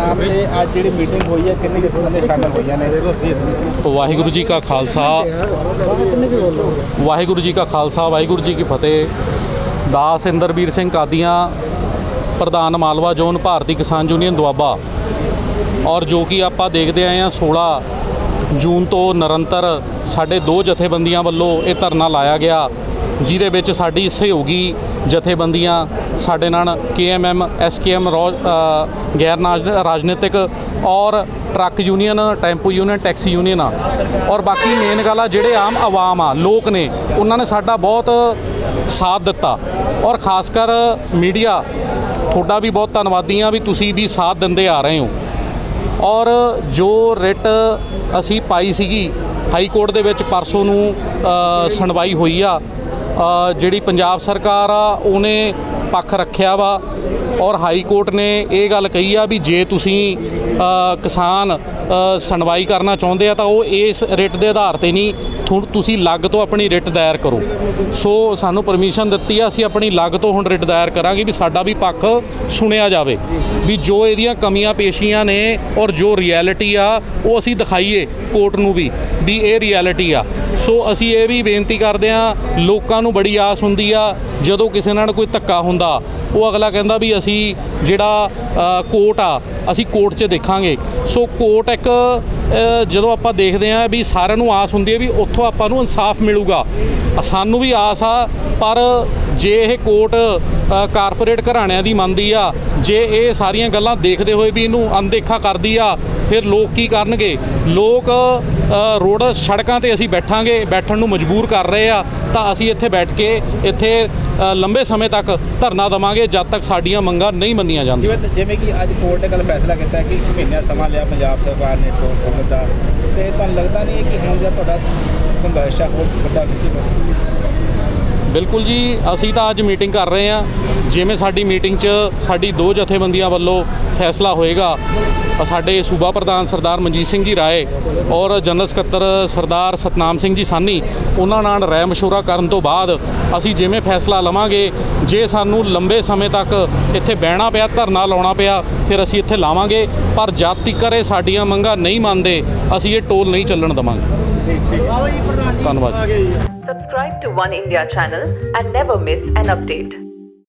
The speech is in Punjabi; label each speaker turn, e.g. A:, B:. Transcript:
A: ਨਾਮ ਤੇ ਅੱਜ ਜਿਹੜੀ ਮੀਟਿੰਗ ਹੋਈ ਹੈ, ਕਿੰਨੇ ਜਥੇਬੰਦੀਆਂ ਸ਼ਾਮਲ ਹੋਈਆਂ ਨੇ?
B: ਵਾਹਿਗੁਰੂ ਜੀ ਕਾ ਖਾਲਸਾ। ਵਾਹਿਗੁਰੂ ਜੀ ਕਾ ਖਾਲਸਾ, ਵਾਹਿਗੁਰੂ ਜੀ ਕੀ ਫਤਿਹ। ਦਾਸ ਇੰਦਰਵੀਰ ਸਿੰਘ ਕਾਦੀਆਂ, ਪ੍ਰਧਾਨ ਮਾਲਵਾ ਜ਼ੋਨ, ਭਾਰਤੀ ਕਿਸਾਨ ਯੂਨੀਅਨ ਦੁਆਬਾ। ਔਰ ਜੋ ਕਿ ਆਪਾਂ ਦੇਖਦੇ ਆਏ ਹਾਂ 16 ਜੂਨ ਤੋਂ ਨਿਰੰਤਰ ਸਾਡੇ ਦੋ ਜਥੇਬੰਦੀਆਂ ਵੱਲੋਂ ਇਹ ਧਰਨਾ ਲਾਇਆ ਗਿਆ। ਜਿਹਦੇ ਵਿੱਚ ਸਾਡੀ ਸਹਿਯੋਗੀ ਜਥੇਬੰਦੀਆਂ ਸਾਡੇ ਨਾਲ ਕੇਐਮਐਮ, ਐਸਕੇਐਮ ਗੈਰ ਨਾਜ- ਰਾਜਨੀਤਿਕ ਔਰ truck union, tempo union, taxi union ਆ। ਔਰ ਬਾਕੀ ਮੇਨ ਗੱਲ ਆ, ਜਿਹੜੇ ਆਮ ਆਵਾਮ ਆ, ਲੋਕ ਨੇ, ਉਹਨਾਂ ਨੇ ਸਾਡਾ ਬਹੁਤ ਸਾਥ ਦਿੱਤਾ। ਔਰ ਖਾਸ ਕਰ ਮੀਡੀਆ, ਤੁਹਾਡਾ ਵੀ ਬਹੁਤ ਧੰਨਵਾਦੀ ਆ ਵੀ ਤੁਸੀਂ ਵੀ ਸਾਥ ਦਿੰਦੇ ਆ ਰਹੇ ਹੋ। ਔਰ ਜੋ ਰਿਟ ਅਸੀਂ ਪਾਈ ਸੀਗੀ, ਹਾਈ ਕੋਰਟ ਦੇ ਵਿੱਚ ਪਰਸੋਂ ਨੂੰ ਸੁਣਵਾਈ ਹੋਈ ਆ ਜਿਹੜੀ ਪੰਜਾਬ ਸਰਕਾਰ ਆ, ਉਹਨੇ ਪੱਖ ਰੱਖਿਆ ਵਾ ਔਰ ਹਾਈ ਕੋਰਟ ਨੇ ਇਹ ਗੱਲ ਕਹੀ ਆ ਵੀ ਜੇ ਤੁਸੀਂ ਕਿਸਾਨ ਸੁਣਵਾਈ ਕਰਨਾ ਚਾਹੁੰਦੇ ਆ ਤਾਂ ਉਹ ਇਸ ਰਿਟ ਦੇ ਆਧਾਰ ਤੇ ਨਹੀਂ ਤੁਸੀਂ ਲੱਗ ਤੋਂ ਆਪਣੀ ਰਿਟ ਦਾਇਰ ਕਰੋ। ਸੋ ਸਾਨੂੰ ਪਰਮਿਸ਼ਨ ਦਿੱਤੀ ਆ, ਅਸੀਂ ਆਪਣੀ ਲੱਗ ਤੋਂ ਹੁਣ ਰਿਟ ਦਾਇਰ ਕਰਾਂਗੇ ਵੀ ਸਾਡਾ ਵੀ ਪੱਖ ਸੁਣਿਆ ਜਾਵੇ, ਵੀ ਜੋ ਇਹਦੀਆਂ ਕਮੀਆਂ ਪੇਸ਼ੀਆਂ ਨੇ ਔਰ ਜੋ ਰਿਐਲਿਟੀ ਆ, ਉਹ ਅਸੀਂ ਦਿਖਾਈਏ ਕੋਰਟ ਨੂੰ ਵੀ ਵੀ ਇਹ ਰਿਐਲਿਟੀ ਆ। ਸੋ ਅਸੀਂ ਇਹ ਵੀ ਬੇਨਤੀ ਕਰਦੇ ਆ ਲੋਕਾਂ ਨੂੰ ਬੜੀ ਆਸ ਹੁੰਦੀ ਆ ਜਦੋਂ ਕਿਸੇ ਨਾਲ ਕੋਈ ਧੱਕਾ ਹੁੰਦਾ ਉਹ ਅਗਲਾ ਕਹਿੰਦਾ ਵੀ ਅਸੀਂ ਜਿਹੜਾ ਅ, ਕੋਰਟ ਆ ਅਸੀਂ ਕੋਰਟ 'ਚ ਦੇਖਾਂਗੇ। ਸੋ ਕੋਰਟ ਇੱਕ ਜਦੋਂ ਆਪਾਂ ਦੇਖਦੇ ਆ ਵੀ ਸਾਰਿਆਂ ਨੂੰ ਆਸ ਹੁੰਦੀ ਹੈ ਵੀ ਉੱਥੋਂ ਆਪਾਂ ਨੂੰ ਇਨਸਾਫ ਮਿਲੂਗਾ। ਸਾਨੂੰ ਵੀ ਆਸ ਆ ਪਰ ਜੇ ਇਹ ਕੋਰਟ ਕਾਰਪੋਰੇਟ ਘਰਾਣਿਆਂ ਦੀ ਮੰਨਦੀ ਆ ਜੇ ਇਹ ਸਾਰੀਆਂ ਗੱਲਾਂ ਦੇਖਦੇ ਹੋਏ ਵੀ ਇਹਨੂੰ ਅਣਦੇਖਾ ਕਰਦੀ ਆ ਫਿਰ ਲੋਕ ਕੀ ਕਰਨਗੇ? ਲੋਕ ਰੋਡ ਸੜਕਾਂ ਤੇ ਅਸੀਂ ਬੈਠਾਂਗੇ, ਬੈਠਣ ਨੂੰ ਮਜਬੂਰ ਕਰ ਰਹੇ ਆ, ਤਾਂ ਅਸੀਂ ਇੱਥੇ ਬੈਠ ਕੇ ਇੱਥੇ ਲੰਬੇ ਸਮੇਂ ਤੱਕ ਧਰਨਾ ਦਵਾਂਗੇ, ਜਦ ਤੱਕ ਸਾਡੀਆਂ ਮੰਗਾਂ ਨਹੀਂ ਮੰਨੀਆਂ ਜਾਂਦੀਆਂ।
A: ਜਿਵੇਂ ਜਿਵੇਂ ਕਿ ਅੱਜ ਕੋਰਟ ਨੇ ਕੱਲ ਫੈਸਲਾ ਕੀਤਾ ਕਿ ਇੱਕ ਮਹੀਨਾ ਸਮਾਂ ਲਿਆ ਪੰਜਾਬ ਸਰਕਾਰ ਨੇ ਕੋਰਟ ਦਾ ਤੇ ਤੁਹਾਨੂੰ ਲੱਗਦਾ ਨਹੀਂ ਕਿ ਹੁਣ ਜਿਹੜਾ ਤੁਹਾਡਾ ਸੰਘਰਸ਼ ਆ ਉਹ ਵੱਡਾ ਖਿੱਚੇਗਾ
B: ਬਿਲਕੁਲ ਜੀ, ਅਸੀਂ ਤਾਂ ਅੱਜ ਮੀਟਿੰਗ ਕਰ ਰਹੇ ਹਾਂ। ਜਿਵੇਂ ਸਾਡੀ ਮੀਟਿੰਗ 'ਚ ਸਾਡੀ ਦੋ ਜਥੇਬੰਦੀਆਂ ਵੱਲੋਂ ਫੈਸਲਾ ਹੋਏਗਾ ਸਾਡੇ ਸੂਬਾ ਪ੍ਰਧਾਨ ਸਰਦਾਰ ਮਨਜੀਤ ਸਿੰਘ ਜੀ ਰਾਏ ਔਰ ਜਨਰਲ ਸਕੱਤਰ ਸਰਦਾਰ ਸਤਨਾਮ ਸਿੰਘ ਜੀ ਸਾਨੀ, ਉਹਨਾਂ ਨਾਲ ਰਾਏ ਮਸ਼ੂਰਾ ਕਰਨ ਤੋਂ ਬਾਅਦ ਅਸੀਂ ਜਿਵੇਂ ਫੈਸਲਾ ਲਵਾਂਗੇ, ਜੇ ਸਾਨੂੰ ਲੰਬੇ ਸਮੇਂ ਤੱਕ ਇੱਥੇ ਬਹਿਣਾ ਪਿਆ, ਧਰਨਾ ਲਾਉਣਾ ਪਿਆ, ਫਿਰ ਅਸੀਂ ਇੱਥੇ ਲਾਵਾਂਗੇ। ਪਰ ਜਦ ਤੱਕ ਇਹ ਸਾਡੀਆਂ ਮੰਗਾਂ ਨਹੀਂ ਮੰਨਦੇ, ਅਸੀਂ ਇਹ ਟੋਲ ਨਹੀਂ ਚੱਲਣ ਦੇਵਾਂਗੇ। ਧੰਨਵਾਦ
C: Subscribe to One India channel and never miss an update.